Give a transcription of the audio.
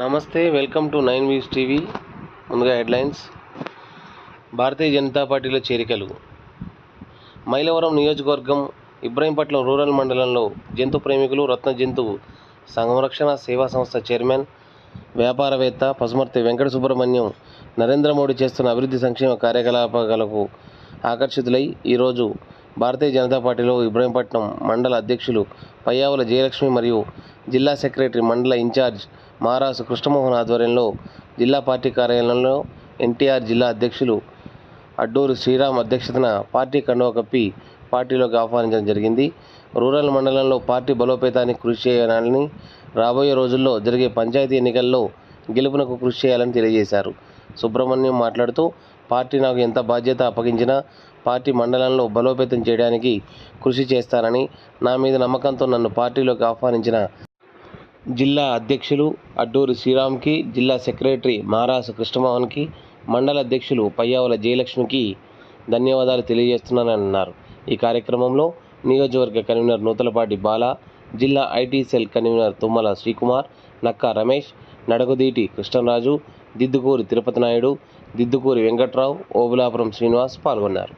నమస్తే welcome to nine views TV. ముందుగా headlines. Bharatiya Janata పార్టీలో చేరికలు. మైలవరం నియోజకవర్గం ఇబ్రాహీంపట్నం రూరల్ మండలంలో జంతు ప్రేమికులు రత్న జంతువు సంరక్షణ సేవా సంస్థ చైర్మన్ వ్యాపారవేత్త పసుమర్తి వెంకట సుబ్రహ్మణ్యం నరేంద్ర మోడీ చేస్తున్న అభివృద్ధి సంక్షేమ కార్యకలాపాలకు ఆకర్షితులై ఈరోజు భారతీయ జనతా పార్టీలో ఇబ్రహీంపట్నం మండల అధ్యక్షులు పయ్యావుల జయలక్ష్మి మరియు జిల్లా సెక్రటరీ మండల ఇన్ఛార్జ్ మారాసు కృష్ణమోహన్ ఆధ్వర్యంలో జిల్లా పార్టీ కార్యాలయంలో ఎన్టీఆర్ జిల్లా అధ్యక్షులు అడ్డూరు శ్రీరామ్ అధ్యక్షతన పార్టీ కండువా కప్పి పార్టీలోకి ఆహ్వానించడం జరిగింది. రూరల్ మండలంలో పార్టీ బలోపేతానికి కృషి చేయాలని రాబోయే రోజుల్లో జరిగే పంచాయతీ ఎన్నికల్లో గెలుపునకు కృషి చేయాలని తెలియజేశారు. సుబ్రహ్మణ్యం మాట్లాడుతూ పార్టీ నాకు ఎంత బాధ్యత అప్పగించినా పార్టీ మండలంలో బలోపేతం చేయడానికి కృషి చేస్తానని నా మీద నమ్మకంతో నన్ను పార్టీలోకి ఆహ్వానించిన జిల్లా అధ్యక్షులు అడ్డూరి శ్రీరామ్కి జిల్లా సెక్రటరీ మారాసు కృష్ణమోహన్కి మండల అధ్యక్షులు పయ్యావుల జయలక్ష్మికి ధన్యవాదాలు తెలియజేస్తున్నానని అన్నారు. ఈ కార్యక్రమంలో నియోజకవర్గ కన్వీనర్ నూతలపాటి బాల జిల్లా IT cell convener Tummala Srikumar Nakka Ramesh Nadakuditi Krishnaraju Didukuri Tirupati Naidu Didukuri Venkatrao Obulapuram Srinivas పాల్గొన్నారు.